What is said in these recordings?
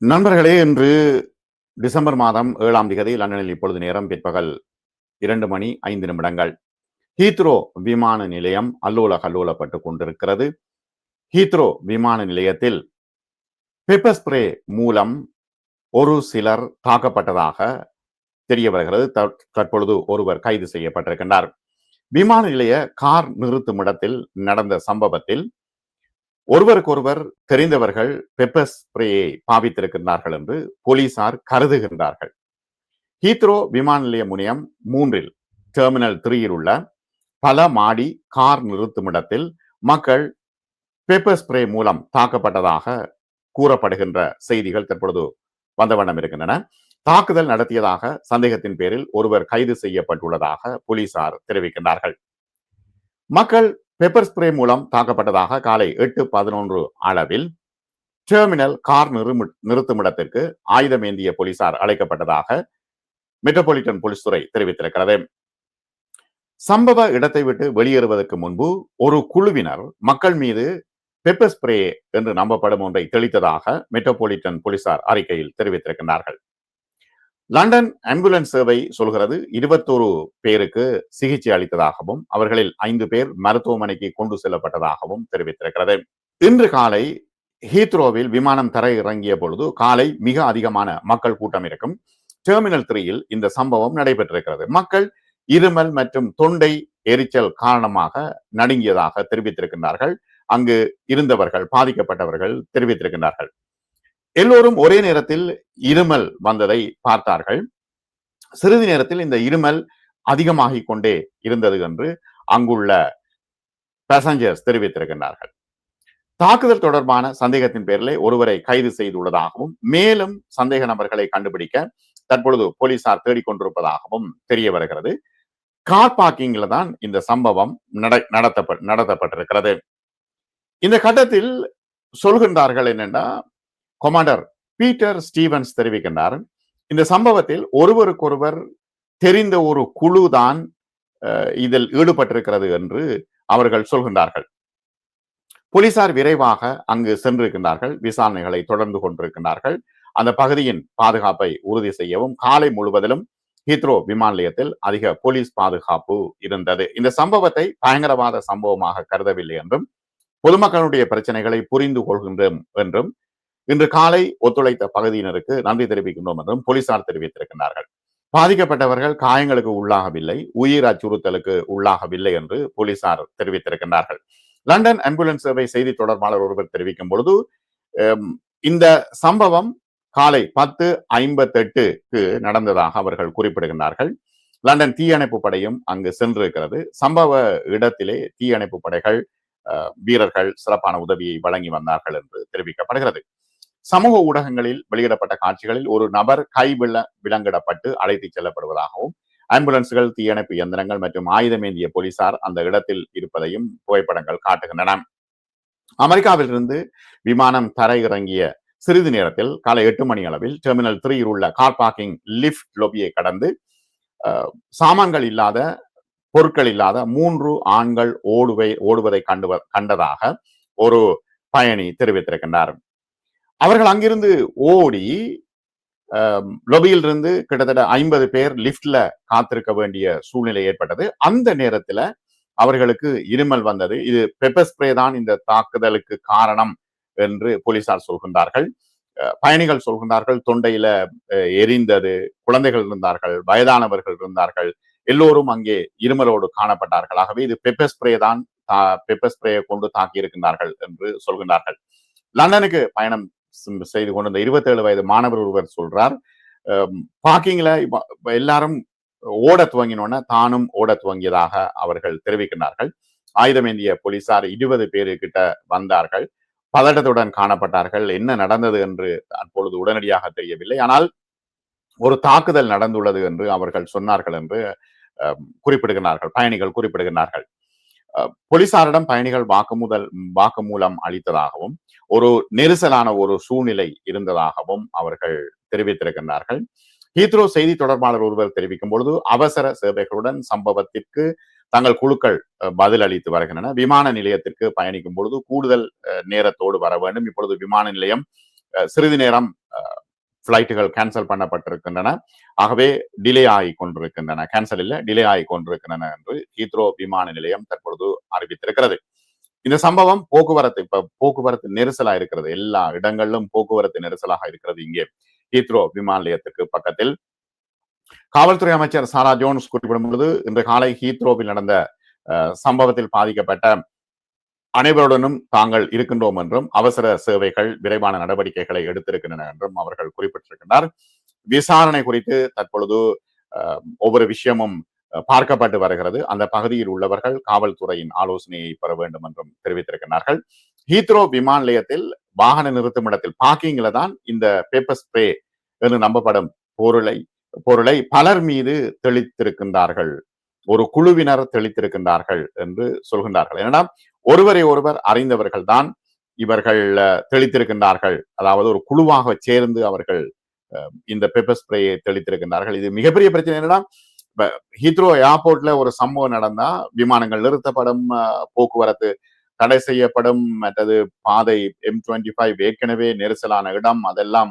நண்பர்களே இன்று டிசம்பர் மாதம் ஏழாம் திகதி லண்டனில் இப்பொழுது நேரம் பிற்பகல் இரண்டு மணி ஐந்து நிமிடங்கள். ஹீத்ரோ விமான நிலையம் அல்லோல கல்லோலப்பட்டுக் கொண்டிருக்கிறது. ஹீத்ரோ விமான நிலையத்தில் பெப்பர் ஸ்ப்ரே மூலம் ஒரு சிலர் தாக்கப்பட்டதாக தெரிய வருகிறது. தற்பொழுது ஒருவர் கைது செய்யப்பட்டிருக்கின்றார். விமான நிலைய கார் நிறுத்தும் இடத்தில் நடந்த சம்பவத்தில் ஒருவருக்கொருவர் தெரிந்தவர்கள் பெப்பர் ஸ்ப்ரேயை பாவித்திருக்கின்றார்கள் என்று போலீசார் கருதுகின்றார்கள். ஹீத்ரோ விமான நிலைய முனையம் மூன்றில் டெர்மினல் த்ரீயில் உள்ள பல மாடி கார் நிறுத்துமிடத்தில் மக்கள் பெப்பர் ஸ்ப்ரே மூலம் தாக்கப்பட்டதாக கூறப்படுகின்ற செய்திகள் தற்பொழுது வந்த வண்ணம் இருக்கின்றன. தாக்குதல் நடத்தியதாக சந்தேகத்தின் பேரில் ஒருவர் கைது செய்யப்பட்டுள்ளதாக போலீசார் தெரிவிக்கின்றார்கள். மக்கள் பெப்பர் ஸ்ப்ரே மூலம் தாக்கப்பட்டதாக காலை எட்டு பதினொன்று அளவில் டெர்மினல் கார் நிறுத்துமிடத்திற்கு ஆயுதம் ஏந்திய போலீசார் அழைக்கப்பட்டதாக மெட்ரோபாலிட்டன் போலீஸ் துறை தெரிவித்திருக்கிறது. சம்பவ இடத்தை விட்டு வெளியேறுவதற்கு முன்பு ஒரு குழுவினர் மக்கள் மீது பெப்பர் ஸ்ப்ரே என்று நம்பப்படும் ஒன்றை தெளித்ததாக மெட்ரோபாலிட்டன் போலீசார் அறிக்கையில் தெரிவித்திருக்கிறார்கள் லண்டன் ஆம்புலன்ஸ் சேவை சொல்கிறது இருபத்தோரு பேருக்கு சிகிச்சை அளித்ததாகவும் அவர்களில் ஐந்து பேர் மருத்துவமனைக்கு கொண்டு செல்லப்பட்டதாகவும் தெரிவித்திருக்கிறது. இன்று காலை ஹீத்ரோவில் விமானம் தர இறங்கிய பொழுது காலை மிக அதிகமான மக்கள் கூட்டம் இருக்கும். டெர்மினல் த்ரீயில் இந்த சம்பவம் நடைபெற்றிருக்கிறது. மக்கள் இருமல் மற்றும் தொண்டை எரிச்சல் காரணமாக நடுங்கியதாக தெரிவித்திருக்கின்றார்கள். அங்கு இருந்தவர்கள் பாதிக்கப்பட்டவர்கள் தெரிவித்திருக்கின்றார்கள். எல்லோரும் ஒரே நேரத்தில் இருமல் வந்ததை பார்த்தார்கள். சிறிது நேரத்தில் இந்த இருமல் அதிகமாகிக் கொண்டே இருந்தது என்று அங்குள்ள பேசஞ்சர்ஸ் தெரிவித்திருக்கின்றார்கள். தாக்குதல் தொடர்பான சந்தேகத்தின் பேரிலே ஒருவரை கைது செய்துள்ளதாகவும் மேலும் சந்தேக நபர்களை கண்டுபிடிக்க தற்பொழுது போலீசார் தேடிக்கொண்டிருப்பதாகவும் தெரிய வருகிறது. கார் பார்க்கிங்ல தான் இந்த சம்பவம் நடத்தப்பட்டிருக்கிறது. இந்த கட்டத்தில் சொல்கின்றார்கள் என்னென்னா கொமாண்டர் பீட்டர் ஸ்டீவன்ஸ் தெரிவிக்கின்றார். இந்த சம்பவத்தில் ஒருவருக்கொருவர் தெரிந்த ஒரு குழு தான் இதில் ஈடுபட்டிருக்கிறது என்று அவர்கள் சொல்கின்றார்கள். போலீசார் விரைவாக அங்கு சென்றிருக்கின்றார்கள். விசாரணைகளை தொடர்ந்து கொண்டிருக்கின்றார்கள். அந்த பகுதியின் பாதுகாப்பை உறுதி செய்யவும் காலை முழுவதிலும் ஹீத்ரோ விமான நிலையத்தில் அதிக போலீஸ் பாதுகாப்பு இருந்தது. இந்த சம்பவத்தை பயங்கரவாத சம்பவமாக கருதவில்லை என்றும் பொதுமக்களுடைய பிரச்சனைகளை புரிந்து கொள்கின்றோம் என்றும் இன்று காலை ஒத்துழைத்த பகுதியினருக்கு நன்றி தெரிவிக்கின்றோம் என்றும் போலீசார் தெரிவித்திருக்கின்றார்கள். பாதிக்கப்பட்டவர்கள் காயங்களுக்கு உள்ளாகவில்லை உயிர் அச்சுறுத்தலுக்கு உள்ளாகவில்லை என்று போலீசார் தெரிவித்திருக்கின்றார்கள். லண்டன் ஆம்புலன்ஸ் சேவை செய்தி தொடர்பாளர் ஒருவர் தெரிவிக்கும் பொழுது இந்த சம்பவம் காலை பத்து ஐம்பத்தெட்டுக்கு நடந்ததாக அவர்கள் குறிப்பிடுகின்றார்கள். லண்டன் தீயணைப்பு படையும் அங்கு சென்றிருக்கிறது. சம்பவ இடத்திலே தீயணைப்பு படைகள் வீரர்கள் சிறப்பான உதவியை வழங்கி வந்தார்கள் என்று தெரிவிக்கப்படுகிறது. சமூக ஊடகங்களில் வெளியிடப்பட்ட காட்சிகளில் ஒரு நபர் கை கைவிள விலங்கிடப்பட்டு அழைத்துச் செல்லப்படுவதாகவும் ஆம்புலன்ஸ்கள் தீயணைப்பு இயந்திரங்கள் மற்றும் ஆயுதமேந்திய போலீசார் அந்த இடத்தில் இருப்பதையும் புகைப்படங்கள் காட்டுகின்றன. அமெரிக்காவிலிருந்து விமானம் தரையிறங்கிய சிறிது நேரத்தில் காலை எட்டு மணி அளவில் டெர்மினல் த்ரீயில் உள்ள கார் பார்க்கிங் லிப்ட் லொபியை கடந்து சாமான்கள் இல்லாத பொருட்கள் இல்லாத மூன்று ஆண்கள் ஓடுவை ஓடுவதை கண்டு கண்டதாக ஒரு பயணி தெரிவித்திருக்கின்றார். அவர்கள் அங்கிருந்து ஓடி லொபியில் இருந்து கிட்டத்தட்ட ஐம்பது பேர் லிப்ட்ல காத்திருக்க வேண்டிய சூழ்நிலை ஏற்பட்டது. அந்த நேரத்துல அவர்களுக்கு இருமல் வந்தது. இது பெப்பர் ஸ்ப்ரே தான் இந்த தாக்குதலுக்கு காரணம் என்று போலீசார் சொல்கின்றார்கள். பயணிகள் சொல்கின்றார்கள். தொண்டையில எரிந்தது. குழந்தைகள் இருந்தார்கள். வயதானவர்கள் இருந்தார்கள். எல்லோரும் அங்கே இருமலோடு காணப்பட்டார்கள். ஆகவே இது பெப்பர் ஸ்ப்ரே தான் பெப்பர் ஸ்ப்ரேயை கொண்டு தாக்கி இருக்கின்றார்கள் என்று சொல்கின்றார்கள். லண்டனுக்கு பயணம் செய்து கொண்டிருந்த இருபத்தேழு வயது மாணவர் ஒருவர் சொல்றார். பார்க்கிங்ல எல்லாரும் ஓட துவங்கினோன்னா தானும் ஓட துவங்கியதாக அவர்கள் தெரிவிக்கின்றார்கள். ஆயுதமேந்திய போலீசார் இருபது பேரு கிட்ட வந்தார்கள். பதட்டத்துடன் காணப்பட்டார்கள். என்ன நடந்தது என்று அப்பொழுது உடனடியாக தெரியவில்லை. ஆனால் ஒரு தாக்குதல் நடந்துள்ளது என்று அவர்கள் சொன்னார்கள் என்று குறிப்பிடுகிறார்கள் பயணிகள் குறிப்பிடுகிறார்கள் போலீசாரிடம் பயணிகள் வாக்குமுதல் வாக்குமூலம் அளித்ததாகவும் ஒரு நெரிசலான ஒரு சூழ்நிலை இருந்ததாகவும் அவர்கள் தெரிவித்திருக்கின்றார்கள். ஹீத்ரோ செய்தி தொடர்பாளர் ஒருவர் தெரிவிக்கும் பொழுது அவசர சேவைகளுடன் சம்பவத்திற்கு தங்கள் குழுக்கள் பதில் அளித்து வருகின்றன. விமான நிலையத்திற்கு பயணிக்கும் பொழுது கூடுதல் நேரத்தோடு வர வேண்டும். இப்பொழுது விமான நிலையம் சிறிது நேரம் ஃப்ளைட்டுகள் கேன்சல் பண்ணப்பட்டிருக்கின்றன. ஆகவே டிலே ஆகி கொண்டிருக்கின்றன கேன்சல் இல்லை டிலே ஆகி கொண்டிருக்கின்றன என்று ஹீத்ரோ விமான நிலையம் தற்பொழுது அறிவித்திருக்கிறது. இந்த சம்பவம் போக்குவரத்து இப்ப போக்குவரத்து நெரிசலா இருக்கிறது. எல்லா இடங்களிலும் போக்குவரத்து நெரிசலாக இருக்கிறது இங்கே. ஹீத்ரோ விமான நிலையத்துக்கு பக்கத்தில். காவல்துறை அமைச்சர் சாரா ஜோன்ஸ் குறிப்பிடும் பொழுது இன்று காலை ஹீத்ரோவில் நடந்த சம்பவத்தில் பாதிக்கப்பட்ட அனைவருடனும் தாங்கள் இருக்கின்றோம் என்றும் அவசர சேவைகள் விரைவான நடவடிக்கைகளை எடுத்திருக்கின்றன என்றும் அவர்கள் குறிப்பிட்டிருக்கின்றனர் விசாரணை குறித்து தற்பொழுது ஒவ்வொரு விஷயமும் பார்க்கப்பட்டு வருகிறது. அந்த பகுதியில் உள்ளவர்கள் காவல்துறையின் ஆலோசனையை பெற வேண்டும் என்றும் தெரிவித்திருக்கிறார்கள் ஹீத்ரோ விமான நிலையத்தில் வாகன நிறுத்தும் இடத்தில் பார்க்கிங்ல தான் இந்த பேப்பர் ஸ்ப்ரே என்று நம்பப்படும் பொருளை பொருளை பலர் மீது தெளித்திருக்கின்றார்கள். ஒரு குழுவினர் தெளித்திருக்கின்றார்கள் என்று சொல்கின்றார்கள். ஏன்னா ஒருவரை ஒருவர் அறிந்தவர்கள் தான் இவர்கள் தெளித்திருக்கின்றார்கள். அதாவது ஒரு குழுவாக சேர்ந்து அவர்கள் இந்த பெப்பர் ஸ்ப்ரேயை தெளித்திருக்கின்றார்கள். இது மிகப்பெரிய பிரச்சனை என்னன்னா ஹீத்ரோ ஏர்போர்ட்ல ஒரு சம்பவம் நடந்தா விமானங்கள் நிறுத்தப்படும் போக்குவரத்து தடை செய்யப்படும் மற்றது பாதை எம் டுவெண்ட்டி ஃபைவ் ஏற்கனவே நெரிசலான இடம் அதெல்லாம்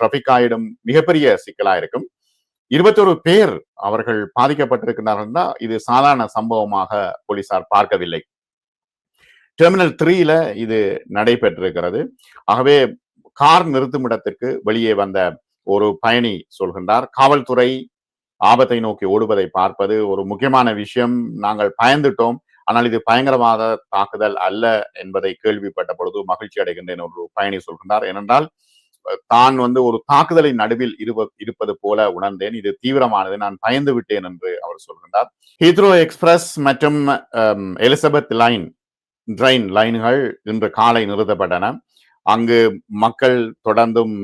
டிராபிக் ஆயிடும் மிகப்பெரிய சிக்கலா இருக்கும் இருபத்தொரு பேர் அவர்கள் பாதிக்கப்பட்டிருக்கிறார்கள் இது சாதாரண சம்பவமாக போலீசார் பார்க்கவில்லை. டெர்மினல் த்ரீல இது நடைபெற்றிருக்கிறது. ஆகவே கார் நிறுத்தும் இடத்திற்கு வெளியே வந்த ஒரு பயணி சொல்கின்றார் காவல்துறை ஆபத்தை நோக்கி ஓடுவதை பார்ப்பது ஒரு முக்கியமான விஷயம். நாங்கள் பயந்துட்டோம். ஆனால் இது பயங்கரவாத தாக்குதல் அல்ல என்பதை கேள்விப்பட்ட பொழுது மகிழ்ச்சி அடைகின்றேன் ஒரு பயணி சொல்கின்றார். ஏனென்றால் தான் வந்து ஒரு தாக்குதலின் நடுவில் இருப்பது போல உணர்ந்தேன். இது தீவிரமானது. நான் பயந்து விட்டேன் என்று அவர் சொல்கின்றார். ஹீத்ரோ எக்ஸ்பிரஸ் மற்றும் எலிசபெத் லைன் ட்ரெயின் லைன்கள் இன்று காலை நிறுத்தப்பட்டன. அங்கு மக்கள் தொடர்ந்தும்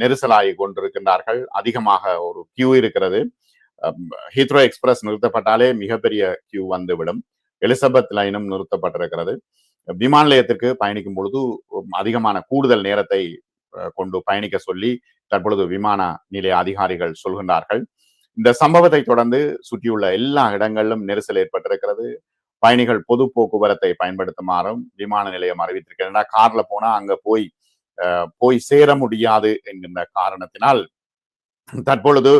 நெரிசலாகி கொண்டிருக்கின்றார்கள். அதிகமாக ஒரு கியூ இருக்கிறது. ஹீத்ரோ எக்ஸ்பிரஸ் நிறுத்தப்பட்டாலே மிகப்பெரிய கியூ வந்துவிடும். எலிசபெத் லைனும் நிறுத்தப்பட்டிருக்கிறது. விமான நிலையத்திற்கு பயணிக்கும் பொழுது அதிகமான கூடுதல் நேரத்தை கொண்டு பயணிக்க சொல்லி தற்பொழுது விமான நிலைய அதிகாரிகள் சொல்கின்றார்கள். இந்த சம்பவத்தை தொடர்ந்து சுற்றியுள்ள எல்லா இடங்களிலும் நெரிசல் ஏற்பட்டிருக்கிறது. பயணிகள் பொது போக்குவரத்தை பயன்படுத்துமாறும் விமான நிலையம் அறிவித்திருக்கிறது. கார்ல போனா அங்க போய் போய் சேர முடியாது என்கின்ற காரணத்தினால் தற்பொழுது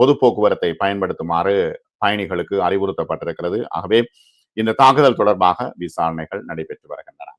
பொது போக்குவரத்தை பயன்படுத்துமாறு பயணிகளுக்கு அறிவுறுத்தப்பட்டிருக்கிறது. ஆகவே இந்த தாக்குதல் தொடர்பாக விசாரணைகள் நடைபெற்று வருகின்றன.